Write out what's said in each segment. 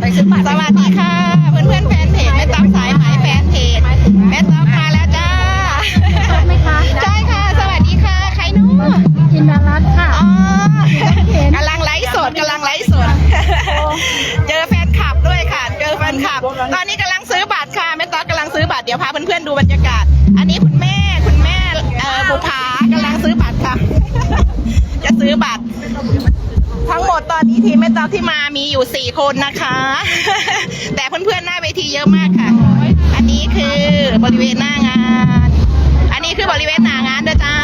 ไปซื้อบัตรสวัสดีค่ะ เพื่อนเพื่อนๆแฟนเพจแม่ต๊อกสายไหมแฟนเพจแม่ต๊อกมาแล้วจ้าไหมคะใช่ค่ะ สวัสดีค่ะ ใครนู้จินดารัตน์ค่ะอ๋อกำลังไลฟ์สดกำลังไลฟ์สด เจอแฟนคลับด้วยค่ะ เจอแฟนคลับ ตอนนี้ ทั้งหมดตอนนี้ทีมแม่ต๊อกที่มามีอยู่สี่คนนะคะ แต่เพื่อนๆหน้าเวทีเยอะมากค่ะ อันนี้คือบริเวณหน้างาน อันนี้คือบริเวณหน้างานเด้อจ้า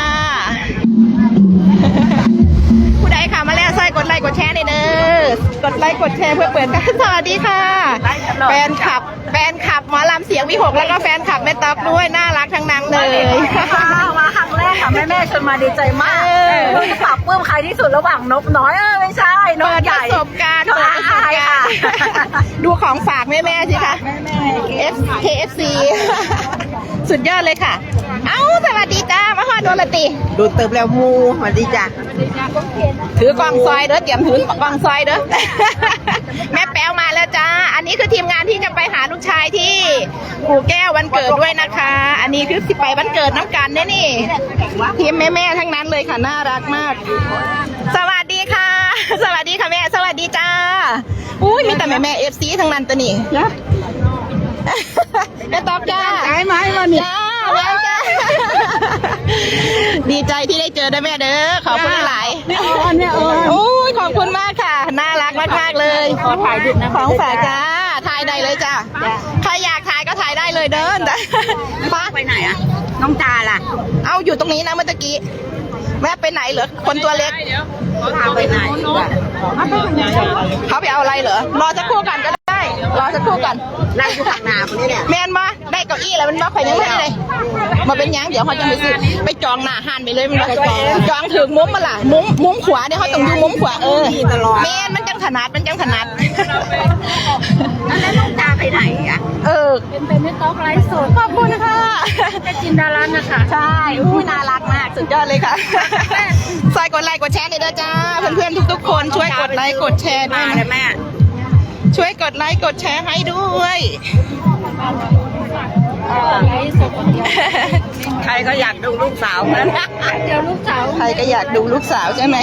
ผู้ใดค่ะมาแล้วใส่กดไลค์กดแชร์ในอเด้อกดไลค์กดแชร์เพื่อเปิดกันสวัสดีค่ะ แฟนคลับ แฟนคลับหมอลำเสียงวิหกแล้วก็แฟนคลับแม่ต๊อกด้วยน่ารักทั้งนั้นเลย ครั้งแรกค่ะแม่แม่ๆชวนมาดีใจมากเออเราจะปรับปลื้มใครที่สุดระหว่างนกน้อยเออไม่ใช่นกเปิดใหปญ่ระสบการณ์นกเปิดประสบอายการค่ะณ์ดูของฝากแม่ๆสิคะ F KFC สุดยอดเลยค่ะ เอ้าสวัสดีจ้ามาฮอดโดนละติ ดูเติบแล้วมูสวัสดีจ้ะถือกล่องซอยเด้อเตรียมถือกล่องซอยเด้อ แม่แป๊วมาแล้วจ้า อันนี้คือทีมงานที่จะไปหาลูกชายที่กู่แก้ววันเกิดด้วยนะคะ อันนี้คือสิไปวันเกิดน้ำกันเนี่ยนี่ ทีมแม่ๆทั้งนั้นเลยค่ะน่ารักมาก สวัสดีค่ะ สวัสดีค่ะแม่ สวัสดีจ้า อุ้ยมีแต่แม่แม่เอฟซีทั้งนั้นตัวนี้ แม่ตอบจ้าไอ้ไม้มาเนี่ยจ้าแม่จ้าดีใจที่ได้เจอนะแม่เด้อขอบคุณหลายแม่ออนแม่ออนโอ้ยขอบคุณมากค่ะ น่ารักมากมากๆเลยขอถ่ายรูปนะของฝากจ้าถ่ายได้เลยจ้าใครอยากถ่ายก็ถ่ายได้เลยเดินป้าไปไหนอะน้องจาล่ะ เอาอยู่ตรงนี้นะเมื่อตะกี้แม่ไปไหนเหรอคนตัวเล็กพาไปไหนอะเขาไปเอาอะไรเหรอรอสักครู่กันก็ได้ รอสักครู่กันนั่งอยู่ข้างหน้าคนนี้เนี่ยแมนมาได้เก้าอี้แล้วมันมาข่อยยังไม่ได้เลยมาเป็นหยังเดี๋ยวเขาจะไปซื้อไปจองหน้าห้านไปเลยมันมาจองถึงมุ้มมาล่ะมุ้มมุ้มขวาเนี่ยเขาต้องดูมุ้มขวาเออแมนมันจังถนัดมันจังถนัดแล้วน้องจาไปไหนอะเออเป็นเป็นแม่ต๊อกไลฟ์สดขอบคุณค่ะแม่จินดารัตน์นะคะใช่อู้น่ารักมากสุดยอดเลยค่ะซอยกดไลค์กดแชร์เลยเด้อจ้าเพื่อนๆทุกๆคนช่วยกดไลค์กดแชร์ด้วยมานะเลยแม่ ช่วยกดไลค์กดแชร์ให้ด้วยไลฟ์สดคนเดียวใครก็อยากดูลูกสาวนั้นเดี๋ยวลูกสาวใครก็อยากดูลูกสาวใช่ไหม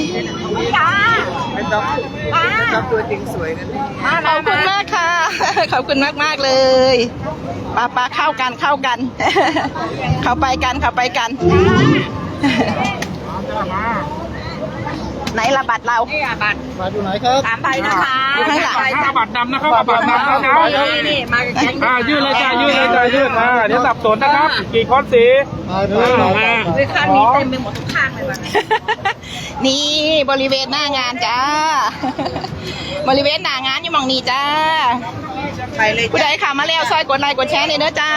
จ้าไม่ต้องชอบตัวจริงสวยกันขอบคุณมากค่ะ ขอบคุณมากมากๆเลยปาปาเข้ากันเข้ากัน เข้าไปกันเข้าไปกัน ไหนละบัตรเรานี่อะบัตรมาอยู่ไหนครับตามไปนะคะอยู่ข้างหลังเอาบัตรดำนะครับเอาบัตรดำนะครับนี่นี่มาแก๊งอ่ายื่นเลยจ้ายื่นเลยจ้ายื่นอ่าเดี๋ยวสับสนนะครับ กี่คนสีข้างนี้เต็มไปหมดทุกข้างเลยวันนี่บริเวณหน้างานจ้า บริเวณหน้างานอยู่หมองนี้จ้าไปเลยผู้ใดค่ะมาแล้วซอยกดไลค์กดแชร์หน่อยเด้อจ้า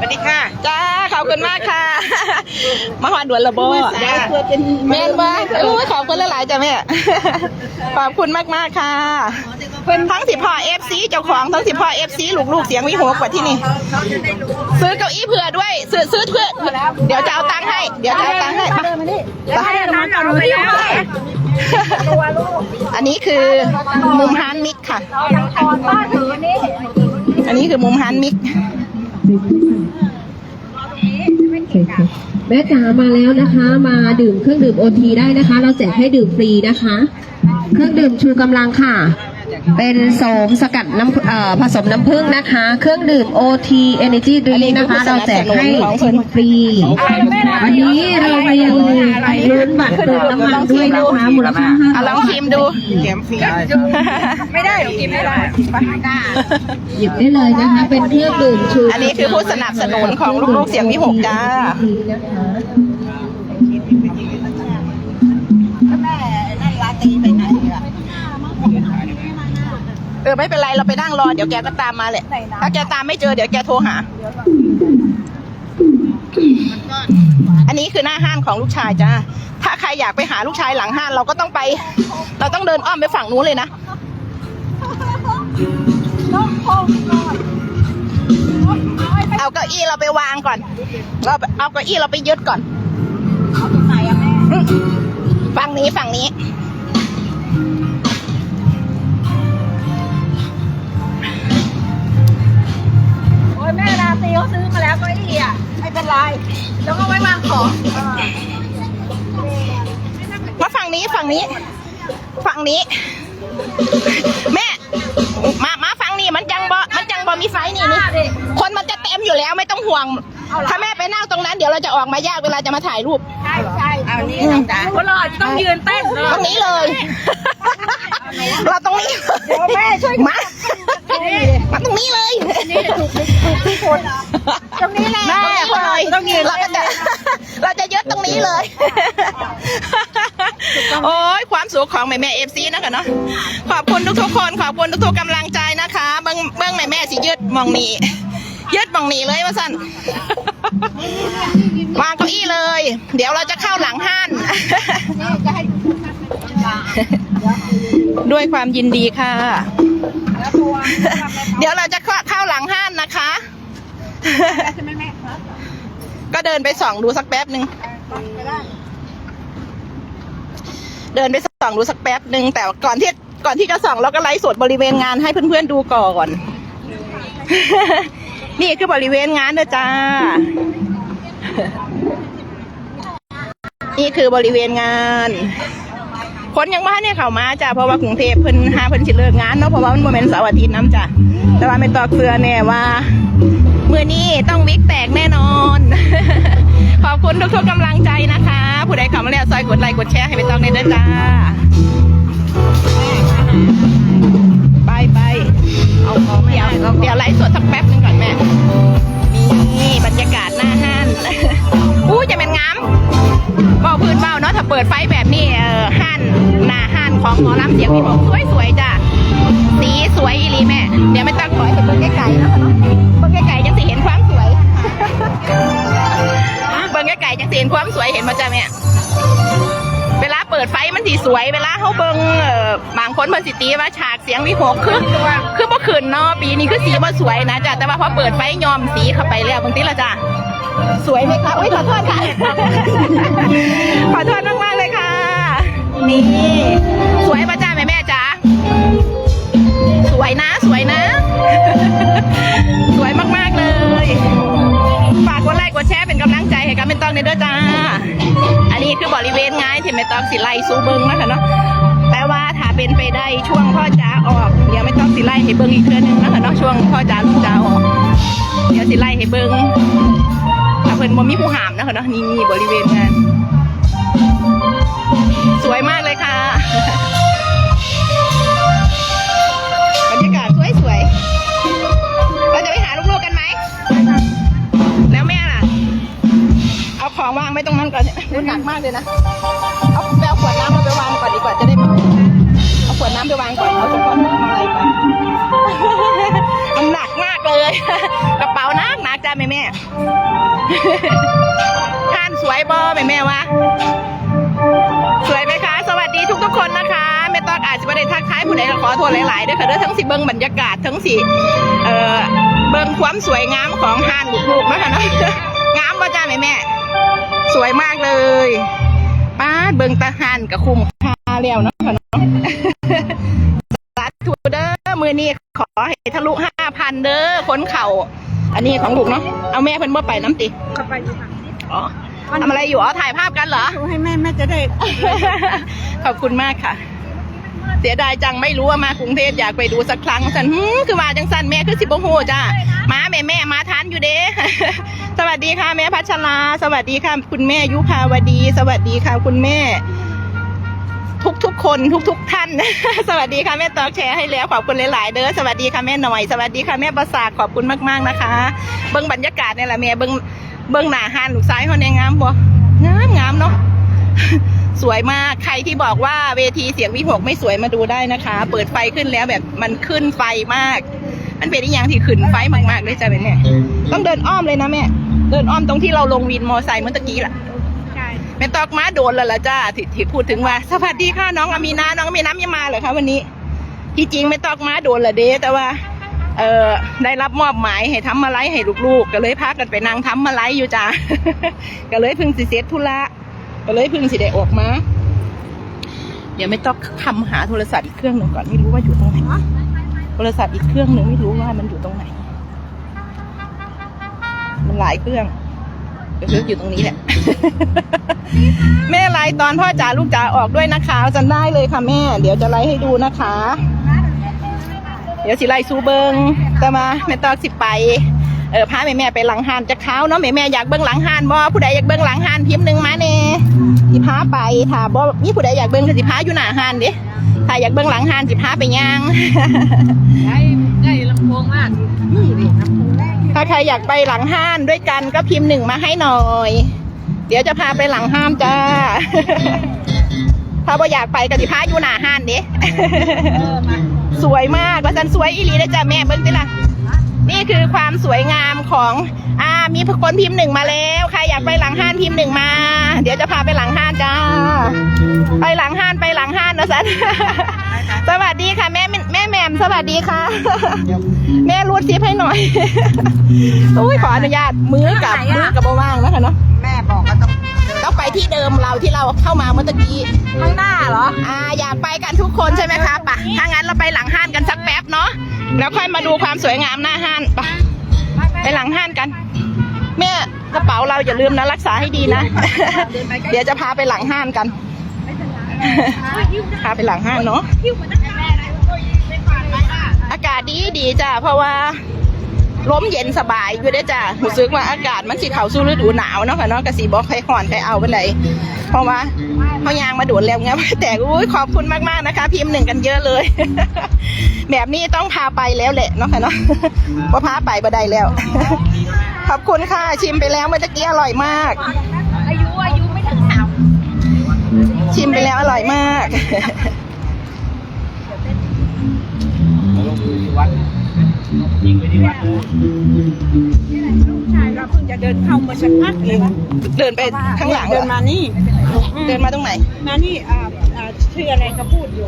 สวัสดีค่ะ จ้าขอบคุณมากค่ะ มาหอดด่วนระโบจ้าแม่นว่าโอ้ยขอบคุณหลายๆจ้ะแม่ขอบคุณมากมากๆค่ะเพื่อนทั้งสิพ่อเอฟซีเจ้าของทั้งสิพ่อเอฟซีลูกๆเสียงวิหกกว่าที่นี่ ซื้อเก้าอี้เผื่อด้วย ซื้อซื้อเพื่อเดี๋ยวจะเอาตังค์ให้ เดี๋ยวจะเอาตังค์ให้มาไปให้น้ำเอาไปเอาไปอันนี้คือมุมฮานมิกค่ะตอนบ้านถือนี่อันนี้คือ มุมฮานมิกแม่จ๋ามาแล้วนะคะ มาดื่มเครื่องดื่มโอทีได้นะคะ เราแจกให้ดื่มฟรีนะคะ เครื่องดื่มชูกำลังค่ะ เป็นโสมสกัดน้ำเอ่อผสมน้ำผึ้งนะคะ เครื่องดื่ม OT Energy อันนี้ Drink นะคะคือเราแจกให้ของเพิ่ชินมฟรี วันนี้เรามายังลุ้นบัตรเติมน้ำมันด้วยนะคะมูลค่าเอาลองชิมดูแถมฟรีไม่ได้หรอกกินไม่ได้หยิบได้เลยนะคะ เป็นเครื่องดื่มชูอันนี้คือผู้สนับสนุนของลูกๆเสียงวิหกจ้า เออไม่เป็นไรเราไปนั่งรอเดี๋ยวแกก็ตามมาแหละถ้าแกตามไม่เจอเดี๋ยวแกโทรหาอันนี้คือหน้าห้านของลูกชายจ้าถ้าใครอยากไปหาลูกชายหลังห้านเราก็ต้องไป เราต้องเดินอ้อมไปฝั่งนู้นเลยนะเอาเก้าอี้เราไปวางก่อน เราเอาเก้าอี้เราไปยึดก่อนไหนอะแม่ ฝั่งนี้ฝั่งนี้ ลายแล้วก็ไว้วางของมาฝั่งนี้ฝั่งนี้ ฝั่งนี้ แม่ มามาฝั่งนี้มันจังบอมันจังบอมีไฟนี่นี่คนมันจะเต็มอยู่แล้วไม่ต้องห่วง ถ้าแม่ไปนั่งตรงนั้นเดี๋ยวเราจะออกมายากเวลาจะมาถ่ายรูป ใช่ ใช่เอานี่จ้ะคนรอต้องยืนเต้นเลยตรงนี้เลย เราตรงนี้เดี๋ยวแม่ช่วยมา มาตรงนี้เลย ตรงนี้แหละแม่พอเลยต้องยืนเราก็จะเราจะยึดตรงนี้เลย โอ้ยความสุขของแม่แม่เอฟซีนะคะเนาะขอบคุณทุกๆคน ขอบคุณทุกๆกำลังใจนะคะ เบิ้งเบิ้งแม่แม่สิยึดหมองนี้ ยึดหมองนี้เลยว่าสั้นวางเก้าอี้เลย เดี๋ยวเราจะเข้าหลังห้าน ด้วยความยินดีค่ะ เดี๋ยวเราจะเข้าหลังห้านนะคะ ก็เดินไปส่องดูสักแป๊บหนึ่งเดินไปส่องดูสักแป๊บหนึ่งแต่ก่อนที่ก่อนที่จะส่องเราก็ไลฟ์สดบริเวณงานให้เพื่อนๆดูก่อน นี่คือบริเวณงานเด้อจ้า นี่คือบริเวณงานคนยังบ้านเนี่ยเขามาจ้ะเพราะว่ากรุงเทพเพิ่นหาเพิ่นสิเลิกงานเนาะเพราะว่ามันโมเมนต์เสาร์อาทิตย์น้ำจ้ะแต่ว่าไม่ตอกเสือแน่ว่าเมื่อนี้ต้องวิกแตกแน่นอน ขอบคุณทุกๆกำลังใจนะคะ ผู้ใดเข้ามาแล้วซอยกดไลค์กดแชร์ให้ไม่ต้องในเด้อจ้าไปไป เอาของเดี๋ยวเดี๋ยวไลฟ์สดสักแป๊บหนึงก่อนแม่ นี่บรรยากาศหน้าห้านอู้จะเป็นงามเบาพื้นเบาเนาะถ้าเปิดไฟแบบนี้เออห้านหน้าห้านของหมอลำเสียงพี่ผมสวยสวยๆจ้ะสีสวยอีลีแม่ เดี๋ยวไม่ต้องขอให้เบิ่งไกลๆเนาะเนาะเบิ่งไกลๆจังสิเห็นความสวยเบิ่งไกลๆจังสิเห็นความสวยเห็นมาจ้ะแม่ สวยเวลาเขาเบิงเอ่อบางคนเพิ่นสิตีว่าฉากเสียงวิหกคือคือบ่ขึ้นเนาะปีนี้คือสีบ่สวยนะจ้ะแต่ว่าพอเปิดไฟยอมสีเข้าไปแล้วบางทีละจ้ะสวยไหมคะอุ้ยขอโทษค่ะ ขอโทษมากๆเลยค่ะ นี่สวยประจ้าแม่แม่จ๋าสวยนะสวยนะ ดแชร์เป็นกำลังใจให้กับเป็นตองในเด้อจ้า อันนี้คือบริเวณง่านที่ไม่ต้องสิไลซูเบิงนะคะเนาะแต่ว่าถ้าเป็นไปได้ช่วงพ่อจ๋าออกเดี๋ยวไม่ต้องสิไลให้เบิงอีกเทื่อนึงนะคะเนาะช่วงพ่อจ๋าลูกจ๋าออกเดี๋ยวสิไลให้เบิงถ้าเพิ่นบ่มีผู้หามนะคะเนาะนี่บริเวณงานสวยมากเลยค่ะ ไว้ตรงนั้นก่อนเนี่ยมันหนักมากเลยนะ เอาไปเอาขวดน้ำมาไปวางก่อนดีกว่าจะได้ไม่เอาขวดน้ำไปวางก่อน เอาเฉพาอะไรก่อนมันหนักมากเลย กระเป๋าหนักหนักจ้าแม่แม่ท่านสวยบอแม่แม่วะสวยไหมคะ สวัสดีทุกทุกคนนะคะแม่ตอนอาจจะไม่ได้ทักทายผู้ใดก็ขอโทษหลายๆด้วยค่ะด้อทั้งสิเบิ้งบรรยากาศทั้งสิเอ่อเบิ้งความสวยงามของห้านลูกๆนะคะเนาะงามป่ะจ้าแม่แม่ สวยมากเลยป้าดเบิ้งตาหันกับคุ้มค่าแล้วเนาะค่ะเนาะสาธุเด้อมือนี้ขอให้ทะลุห้าพันเด้อคนเข่า อันนี้ของลูกเนาะเอาแม่เพิ่นบ่ไปน้ำติเข้าไปดูค่ะอ๋อทำอะไรอยู่อ๋อถ่ายภาพกันเหรอให้แม่แม่จะได้ ขอบคุณมากค่ะ เสียดายจังไม่รู้ว่ามากรุงเทพอยากไปดูสักครั้งสันหืมคือมาจังสันแม่คือสิบโมโหจ้ามาแม่แม่มาทานอยู่เด้สวัสดีค่ะแม่พัชราสวัสดีค่ะคุณแม่ยุพาวดี สวัสดีค่ะคุณแม่ ทุกทุกคนทุกทุกท่าน สวัสดีค่ะแม่ตอกแชร์ให้แล้วขอบคุณหลาย ๆ เด้อสวัสดีค่ะแม่หน่อยสวัสดีค่ะแม่ประสาทขอบคุณมาก ๆ นะคะ เบิ้งบรรยากาศเนี่ยแหละแม่เบิ้งเบิ้งหน้าห้านลูกซ้ายเขาเนี่ยงามบ่งามงามเนาะ สวยมากใครที่บอกว่าเวทีเสียงวิหกไม่สวยมาดูได้นะคะ เปิดไฟขึ้นแล้วแบบมันขึ้นไฟมาก มันเป็นอีกอย่างที่ขึ้นไฟมากๆด้วยจ้ะแม่ต้องเดินอ้อมเลยนะแม่เดินอ้อมตรงที่เราลงวินมอไซค์เมื่อตะกี้ล่ะใช่แม่ตอกม้าโดนแล้วล่ะจ้าที่ที่พูดถึงว่าสวัสดีค่ะน้องอามีนาน้องอามีน้ำยังมาเหรอคะวันนี้ ที่จริงแม่ตอกม้าโดนละเด้แต่ว่า เออได้รับมอบหมายให้ทำมาไลฟ์ให้ลูกๆ ก็เลยพากันไปนั่งทำมาไลฟ์อยู่จ้าก็เลยเพึ่งสิเสร็จธุระ ก็เลยเพึ่งสิได้ออกมา เดี๋ยวไม่ต้องทำหาโทรศัพท์อีกเครื่องหนึ่งก่อนไม่รู้ว่าอยู่ตรงไหนโทรศัพท์อีกเครื่องหนึ่งไม่รู้ว่ามันอยู่ตรงไหน มันหลายเครื่องก็คืออยู่ตรงนี้แหละแม่ไลฟ์ตอนพ่อจ๋าลูกจ๋าออกด้วยนะคะจำได้เลยค่ะแม่ เดี๋ยวจะไลฟ์ให้ดูนะคะ เดี๋ยวสิไลฟ์ซูเบิงแต่มาแม่ตอกสิไป เออพาแม่แม่ๆไปหลังหานจะเข้าเนาะแม่แม่ๆอยากเบิ้งหลังหานบ่ผู้ใดอยากเบิ้งหลังหานพิมพ์หนึ่งมาเน่สิพาไปถ้าบ่มีผู้ใดอยากเบิ้งก็สิพาอยู่หน้าหานเด้ถ้าอยากเบิ้งหลังหานสิพาไปย่างได้ได้ลำโพงมากนี่ดิลำโพงแรกถ้าใครอยากไปหลังห้านด้วยกันก็พิมพ์หนึ่งมาให้หน่อย เดี๋ยวจะพาไปหลังห้านจ้าถ้าบ่อยากไปก็สิพาอยู่หน้าห้านเด้สวยมากว่าสันสวยอีหลีเลยจ้ะแม่เบิ้งติล่ะ นี่คือความสวยงามของอ่ามีคนพิมพ์หนึ่งมาแล้วใครอยากไปหลังห้านพิมพ์หนึ่งมา เดี๋ยวจะพาไปหลังห้านจ้า ไปหลังห้านไปหลังห้านนะสันสวัสดีค่ะแม่แม่แหม่มสวัสดีค่ะ แม่รูดซิปให้หน่อยอุ้ยขออนุญาตมือกับมือกับว่างนะคะเนาะแม่บอกก็ต้องต้องไปที่เดิมเราที่เราเข้ามาเมื่อตะกี้ข้างหน้าเหรอ อ่าอยากไปกันทุกคนใช่ไหมคะปะถ้างั้นเราไปหลังห้านกันสัก แป๊บเนาะแล้วค่อยมาดูความสวยงามหน้าห้านปะไปหลังห้านกัน แม่กระเป๋าเราอย่าลืมนะรักษาให้ดีนะ เดี๋ยวจะพาไปหลังห้านกันพาไปหลังห้านเนาะอากาศดีดีจ้ะเพราะว่า ลมเย็นสบายอยู่ได้จ้ะรู้สึกว่าอากาศมันสิเข้าสู่ฤดูหนาวเนาะค่ะเนาะกะสีบอกใครห่อนใครเอาเป็นไรเพราะว่าเขายางมาโดดแล้วไงแต่อุ้ยขอบคุณมากๆนะคะ พิมพ์หนึ่งกันเยอะเลย แบบนี้ต้องพาไปแล้วแหละเนาะค่ะเนาะว่าพาไปบ่ได้แล้ว ขอบคุณค่ะชิมไปแล้วเมื่อตะกี้อร่อยมาก อายุอายุไม่ถึงสามชิมไปแล้วอร่อยมาก กชายเราเพิ่งจะเดินเข้ามาสักพักเองเดินไปข้างหลังเดินมานี่ เดินมาตรงไหน มานี่อ่าอ่าชื่ออะไรเขาพูดอยู่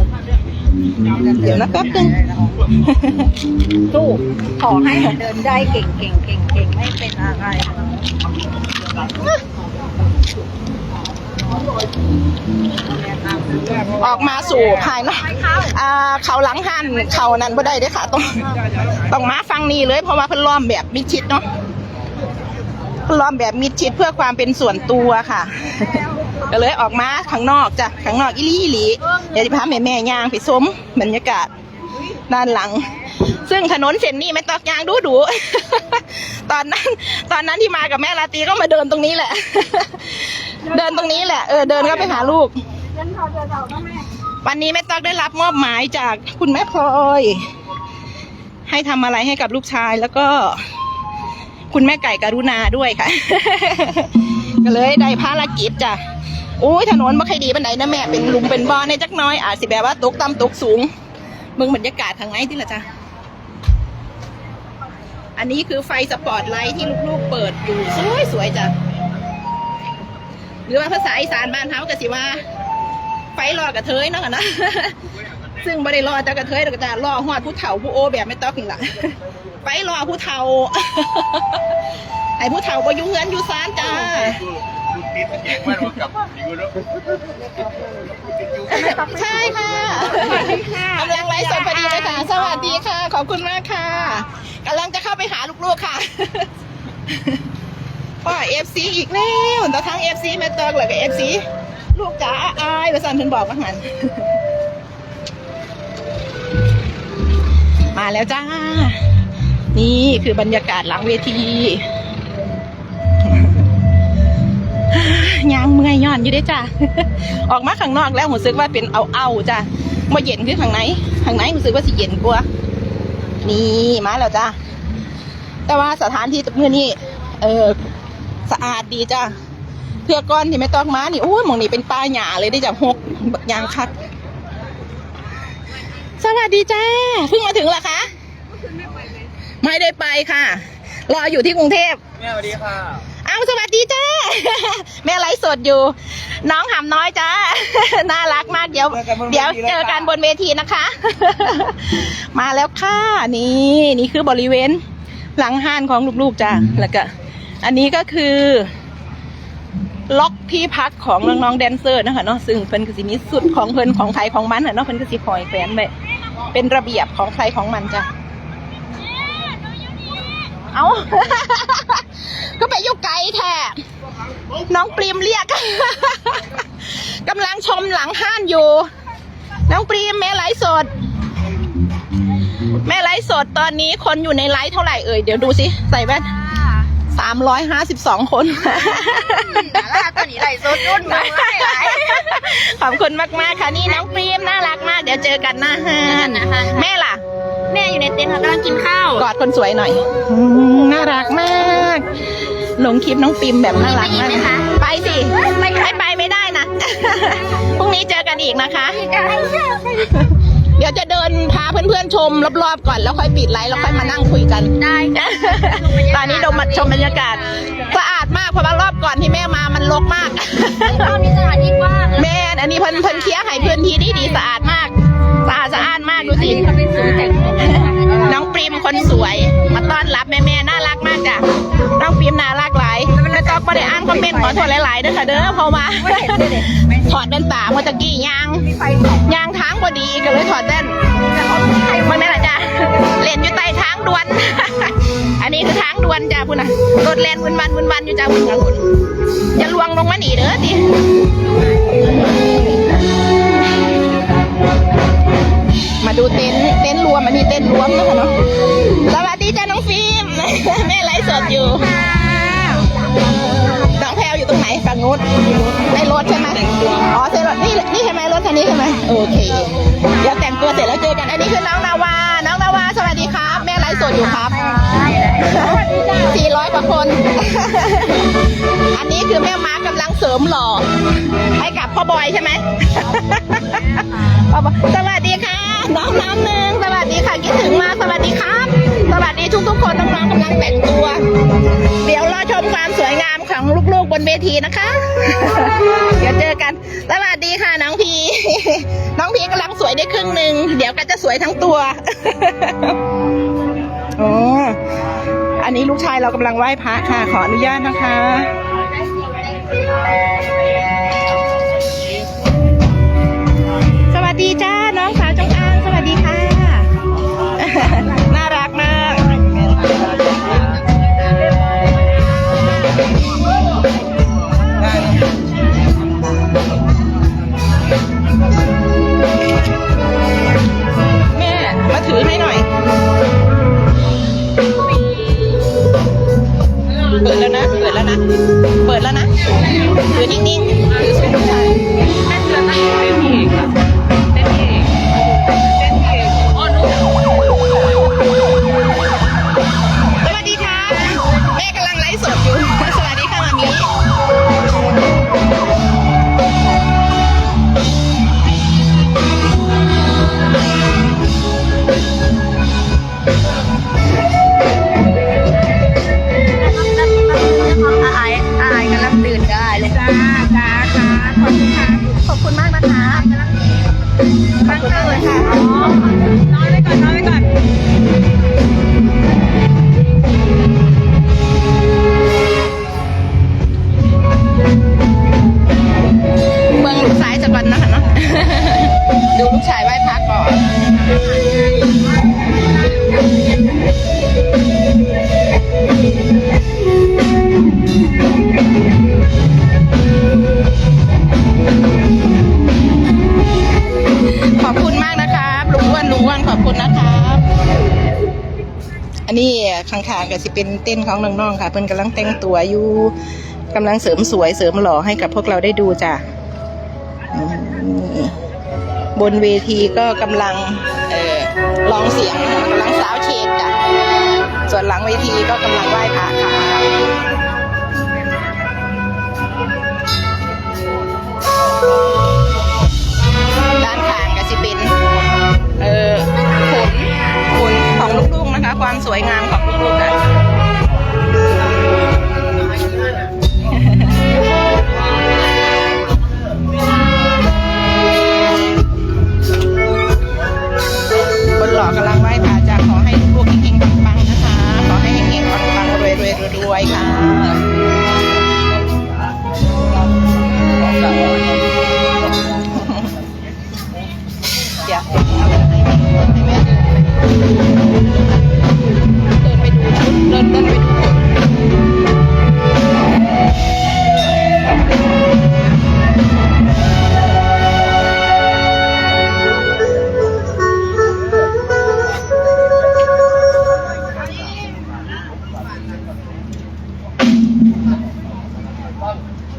เดี๋ยวนะแป๊บนึงสู้ขอให้เดินได้เก่งเก่งเก่งเก่งไม่เป็นอะไร ออกมาสู่ภายนอกอ่าเขาหลังหันเขานั้นบ่ได้เด้อค่ะต้องต้องมาฟังนี่เลย เพราะว่าเพิ่นล้อมแบบมิดชิดเนาะเพิ่นล้อมแบบมิดชิดเพื่อความเป็นส่วนตัวค่ะ ก็เลยออกมาข้างนอกจ้ะข้างนอกอีหลีอีหลีเดี๋ยวจะพาแม่แม่ย่างไปชมบรรยากาศด้านหลัง ซึ่งถนนเส้นนี้ไม่ตอกยางดูดูตอนนั้น ตอนนั้นที่มากับแม่ลาตีก็มาเดินตรงนี้แหละ เดินตรงนี้แหละเออเดินก็ไปหาลูก วันนี้แม่ตักได้รับมอบหมายจากคุณแม่พลอย ให้ทำอะไรให้กับลูกชายแล้วก็ คุณแม่ไก่การุณาด้วยค่ะ ก็เลยได้ภารกิจจ้ะโอ้ยถนนไม่ค่อยดีปันไหนนะแม่เป็นลุมเป็นบ่อในจักน้อยอาจสิแบบว่าตกต่ำตกสูงเมืองบรรยากาศทางไหนที่ละจ้ะ อันนี้คือไฟสปอตไลท์ที่ลูกๆเปิดอยู่สวยๆจ้ะหรือว่าภาษาอีสานบ้านเฮากะสิว่า ไฟรอกระเทยเนาะนนะซึ่งไม่ได้รอแต่กระเทยแต่ก็จะรอหอดผู้เฒ่าผู้โอแบบไม่ต้องหละไฟรอผู้เฒ่าไอ้ผู้เฒ่าก็ยุ่งเงินอยู่ซานจ้า ใช่ค่ะกำลังไลฟ์สดพอดีเลยค่ะ สวัสดีค่ะ ขอบคุณมากค่ะกำลังจะเข้าไปหาลูกๆค่ะพ่อเอฟซีอีกแล้วแต่ทั้งเอฟซีแม่ตอกเลยกับเอฟซีลูกจ๋าอายประสันเพิ่นบอกว่าหันมาแล้วจ้า นี่คือบรรยากาศหลังเวที ยางเมื่อยย่อนอยู่ด้จ้าออกมาข้างนอกแล้วรู้สึกว่าเป็นเอาเอาๆจ้ะมาเย็นคือข้างในข้างในรู้สึกว่าสิเย็นกว่า นี่มาแล้วจ้าแต่ว่าสถานที่เมื่อนี้เออสะอาดดีจ้ะเพื่อก้อนที่ไม่ต้องมานี่โอ้ยมองนี่เป็นป้าหยาเลยได้จากหกบักยางคัก สวัสดีจ้าเพิ่งมาถึงเหรอคะไม่ได้ไปค่ะ รออยู่ที่กรุงเทพแม่สวัสดีค่ะ อ้าวสวัสดีจ้า แม่ไลฟ์สดอยู่ น้องหำน้อยจ้า น่ารักมากเดี๋ยว เดี๋ยวเจอกันบนเวทีนะคะ มาแล้วค่ะ นี่นี่คือบริเวณ หลังห้านของลูกๆจ้าแล้วก็อันนี้ก็คือ ล็อกที่พักของน้องๆแดนเซอร์นะคะเนาะซึ่งเพิ่นก็สิมีสุดของเพิ่นของใครของมันอะเนาะเพิ่นก็สิคอยแขวนไว้เป็นระเบียบของใครของมันจ้ะ เอา ก็ไปอยุกไกลแท้น้องปรีมเรียกกำลังชมหลังห้านอยู่ น้องปรีมแม่ไลฟ์สด แม่ไลฟ์สดตอนนี้คนอยู่ในไลฟ์เท่าไหร่เอ่ยเดี๋ยวดูสิใส่แว่นสามร้อยห้าสิบสองคนแต่ละตัวนี้ไหลโซดรุ่นมาหลขอบคุณมากๆค่ะนี่น้องปรีมน่ารักมาก เดี๋ยวเจอกันหน้าห้านแม่ แม่อยู่ในเต็นท์ค่ะกำลังกินข้าวกอดคนสวยหน่อยอืมน่ารักมากลงคลิปน้องปิมแบบน่ารักมากไปอีกไหมคะไปสิไม่ไปไม่ได้นะ พรุ่งนี้เจอกันอีกนะคะ เดี๋ยวจะเดินพาเพื่อนๆชมรอบๆก่อนแล้วค่อยปิดไลฟ์แล้วค่อยมานั่งคุยกัน ได้ตอนนี้ดมมาชมบรรยากาศสะอาดมากเพราะว่ารอบก่อนที่แม่มามันรกมากตอนนี้สถานที่กว้างแม่อันนี้เพิ่นเพิ่นเคลียร์ให้พื้นที่ดีดีสะอาดมาก สะอาดสะอาดมากดูสิเขาเป็นศูนย์แต่งตัวน้องปริมคนสวย มาต้อนรับแม่แม่ๆน่ารักมากจ้ะน้องปริมน่ารักหลายแม่ตอกก็ได้อ่านคอมเมนต์ขอโทษหลายๆเด้อค่ะเด้อเพราะว่าถอดแว่นตาเมื่อตะกี้ยางยางทางพอดีก็เลยถอดแว่นมันไม่นล่ะจ้ะเล่นอยู่ใต้ทางด่วน อันนี้คือทางด่วนจ้ะพุ่นน่ะรถแล่นวนวันวนวันอยู่จ้ะพุ่นค่ะคุณอย่าลวงลงมาหนีเด้อดิ มาดูเต็นท์เต็นท์รวมอันนี้เต็นท์รวมนะคะเนาะสวัสดีจ้ะน้องฟิล์มแม่ไลฟ์สดอยู่น้องแพลวอยู่ตรงไหนฝั่งนู้นในรถใช่ไหมอ๋อใช่รถนี่นี่ใช่ไหมรถคันนี้ใช่ไหมโอเค เดี๋ยวแต่งตัวเสร็จแล้วเจอกัน อันนี้คือน้องนาวา น้องนาวาสวัสดีครับ แม่ไลฟ์สดอยู่ครับ400กว่าคน อันนี้คือแม่ม้ากำลังเสริมหล่อให้กับพ่อบอยใช่ไหมพ่อบอย ครึ่งหนึ่งเดี๋ยวก็จะสวยทั้งตัวอ๋ออันนี้ลูกชายเรากำลังไหว้พระค่ะ ขออนุญาตนะคะสวัสดีจ้าน้อง อันนี้ข้างๆก็สิเป็นเต้นของน้องๆค่ะ เพิ่นกำลังแต่งตัวอยู่กำลังเสริมสวยเสริมหล่อให้กับพวกเราได้ดูจ้ะบนเวทีก็กำลังเออร้องเสียงกำลังสาวเชกจ้ะส่วนหลังเวทีก็กำลังไหว้พระค่ะด้านข้างก็สิเป็น ความสวยงามของลูกๆกันบน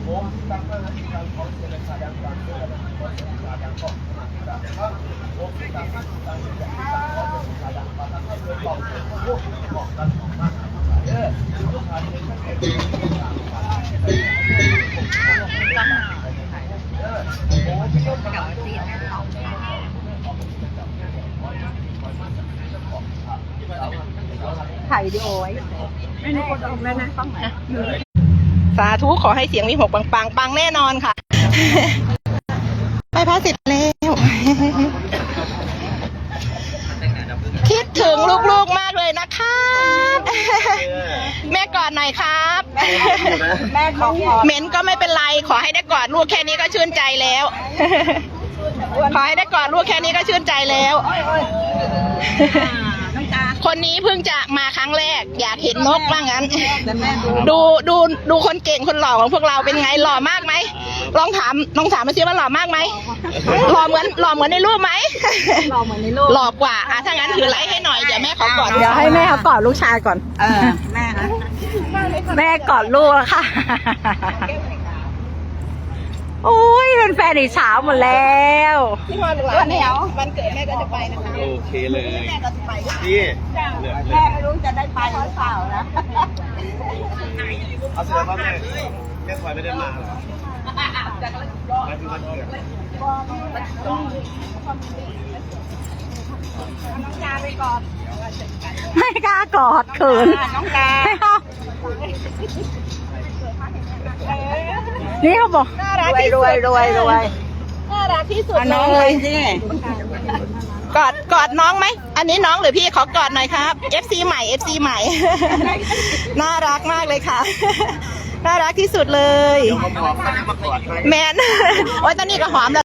morre, está ธุขอให้เสียงวิหกปังปังปังแน่นอนค่ะ ไปพระเสร็จแล้ว คิดถึงลูกๆมากเลยนะครับแม่กอดหน่อยครับ แม่ขอเหม็นก็ไม่เป็นไร ขอให้ได้กอดลูกแค่นี้ก็ชื่นใจแล้ว ขอให้ได้กอดลูกแค่นี้ก็ชื่นใจแล้ว คนนี้เพิ่งจะมาครั้งแรก อยากเห็นนกว่างั้นแต่แม่ดูดูดูดูคนเก่งคนหล่อของพวกเราเป็นไงหล่อมากไหมลองถามลองถามมาซิว่าหล่อมากไหมหล่อเหมือนหล่อเหมือนในรูปไหมเราเหมือนในรูปหล่อกว่าอะถ้างั้นถือไลค์ให้หน่อยเดี๋ยวแม่ขอกอดเดี๋ยวให้แม่เขากอดลูกชายก่อนเออแม่นะแม่กอดลูกแล้วค่ะ โอ้ยเป็นแฟนอิจฉาหมดแล้วพี่พรหลานเนี่ยวันเกิดแม่ก็จะไปนะคะโอเคเลยแม่ก็จะไปพี่แม่ไม่รู้จะได้ไปหรือเปล่านะเอาเสร็จแล้วครับแม่แม่คอยไม่ได้มาเหรอมาถึงวันเกิดไม่กล้ากอดเขินน้องตาไม่เอา นี่เขาบอกน่ารรักวยที่รสุวยดรวยรวยน่ารักที่สุดเอาเลน้องไปยสิกอดกอดน้องไหม อันนี้น้องหรือพี่ขอกอดหน่อยครับ FC ใหม่ FC ใหม่ น่ารักมากเลยค่ะ น่ารักที่สุดเลยผมขอมากอดให้แมน โอ้ยตอนนี้ก็หอมแล้ว